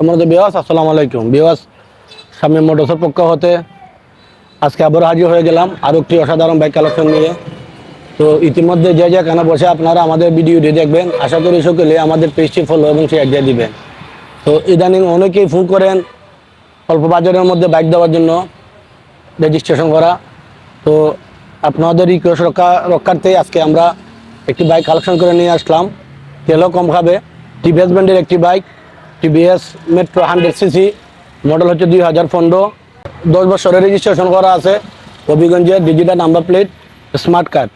তোমাদের বিওয়াস আসসালামু আলাইকুম। বিওয়াস সামনে মোটরসের পক্ষ হতে আজকে আবার হাজির হয়ে গেলাম আরও একটি অসাধারণ বাইক কালেকশন নিয়ে। তো ইতিমধ্যে যে যেখানে বসে আপনারা আমাদের ভিডিওটি দেখবেন, আশা করি সকলে আমাদের পেজটি ফলো এবং শেয়ার দিয়ে দিবেন। তো ইদানিং অনেকেই ফোন করেন অল্প বাজারের মধ্যে বাইক দেওয়ার জন্য রেজিস্ট্রেশন করা। তো আপনাদের রিকোয়েস্ট রক্ষা, রক্ষার্থে আজকে আমরা একটি বাইক কালেকশন করে নিয়ে আসলাম। তেলও কম খাবে। টিভিএস একটি bike TVS Metro hundred CC model হচ্ছে দুই হাজার পনেরো। দশ বছরের রেজিস্ট্রেশন করা আছে হবিগঞ্জের digital number plate smart card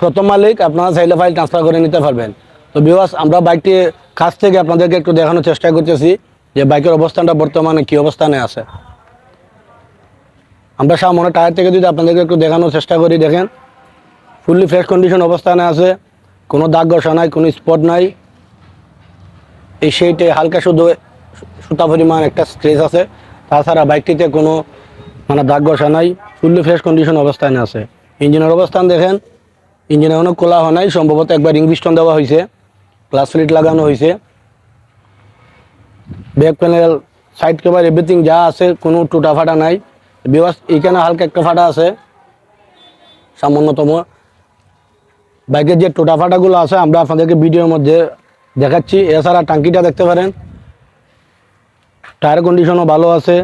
প্রথম মালিক, আপনারা চাইলে ফাইল ট্রান্সফার করে নিতে পারবেন। তো বিওয়াস আমরা বাইকটি কাছ থেকে আপনাদেরকে একটু দেখানোর চেষ্টা করতেছি যে বাইকের অবস্থানটা বর্তমানে কী অবস্থানে আছে। আমরা সামনে টায়ার থেকে যদি আপনাদেরকে একটু দেখানোর চেষ্টা করি, দেখেন। ফুললি ফ্রেশ কন্ডিশন অবস্থানে আছে। কোনো দাগ ঘষা নাই, কোনো স্পট নাই। এই সেইটে হালকা শুধু সুতা পরিমাণ একটা স্ট্রেস আছে। তাছাড়া বাইকটিতে কোনো মানে দাগ ঘষা নাই ফুললি ফ্রেশ কন্ডিশন অবস্থানে আছে। ইঞ্জিনের অবস্থান দেখেন, ইঞ্জিনে কোনো কোলা হয় নাই, সম্ভবত একবার পিস্টন দেওয়া হয়েছে। ক্লাস ফ্লিট লাগানো হয়েছে। Back panel side cover everything যা আছে, কোনো টুটা ফাটা নাই। বিবাস এখানে হালকা একটা ফাটা আছে। সামান্যতম। বাইকের যে টোটা ফাটাগুলো আছে, আমরা আপনাদেরকে ভিডিওর মধ্যে দেখাচ্ছি। এছাড়া টাঙ্কিটা দেখতে পারেন। টায়ার কন্ডিশনও ভালো আছে।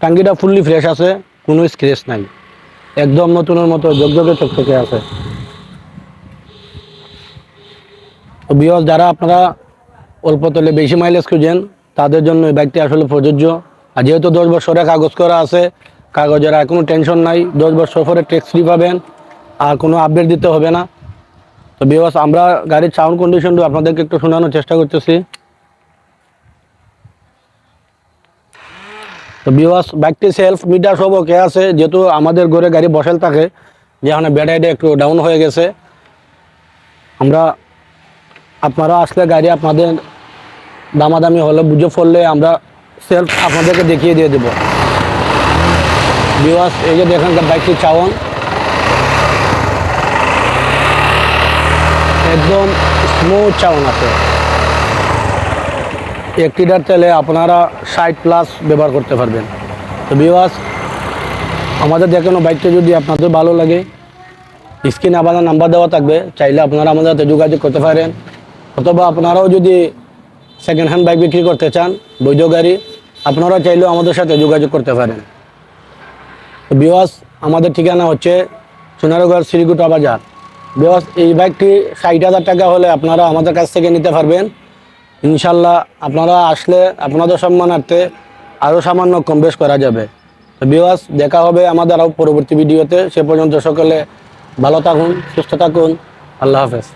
টাঙ্কিটা ফুললি ফ্রেশ আছে। কোনো স্ক্রেচ নাই। একদম নতুনের মতো, জগজগে চকচকে আছে। বিহস যারা আপনারা অল্প তলে বেশি মাইলেজ খুঁজেন, তাদের জন্য এই বাইকটি আসলে প্রযোজ্য। আর যেহেতু দশ বছরে কাগজ করা আছে, কাগজের আর কোনো টেনশন নাই। দশ বছর পরে ট্যাক্স ফ্রি পাবেন। আর কোনো আপডেট দিতে হবে না। তো বিহস আমরা গাড়ির সাউন্ড কন্ডিশনটা আপনাদেরকে একটু শোনানোর চেষ্টা করতেছি। তো বিওয়াস বাইকটি সেলফ মিটার সব ওকে আছে, যেহেতু আমাদের ঘরে গাড়ি বসেল থাকে, যেখানে ব্যাটারিটা একটু ডাউন হয়ে গেছে। আমরা, আপনারা আসলে গাড়ি আপনাদের দামাদামি হলে, বুঝে পড়লে আমরা সেলফ আপনাদেরকে দেখিয়ে দিয়ে দেবো। বিওয়াস এই যে দেখেন বাইকটি চাওন একদম স্মুথ চাউন আছে। এক লিটার তেলে আপনারা ষাট প্লাস ব্যবহার করতে পারবেন। তো বিওয়াস আমাদের দেখানো বাইকটা যদি আপনাদের ভালো লাগে, স্ক্রিনে আমাদের নাম্বার দেওয়া থাকবে, চাইলে আপনারা আমাদের সাথে যোগাযোগ করতে পারেন। অথবা আপনারাও যদি সেকেন্ড হ্যান্ড বাইক বিক্রি করতে চান, বৈধ গাড়ি, আপনারা চাইলেও আমাদের সাথে যোগাযোগ করতে পারেন। বিওয়াস আমাদের ঠিকানা হচ্ছে সোনারগড় শ্রীগুটা বাজার। বিওয়াস এই বাইকটি ষাট হাজার টাকা হলে আপনারা আমাদের কাছ থেকে নিতে পারবেন। ইনশাল্লাহ আপনারা আসলে আপনাদের সম্মানার্থে আরও সামান্য কম বেশ করা যাবে। তো দেখা হবে আমাদের আরও পরবর্তী ভিডিওতে সে পর্যন্ত সকলে ভালো থাকুন, সুস্থ থাকুন। আল্লাহ হাফেজ।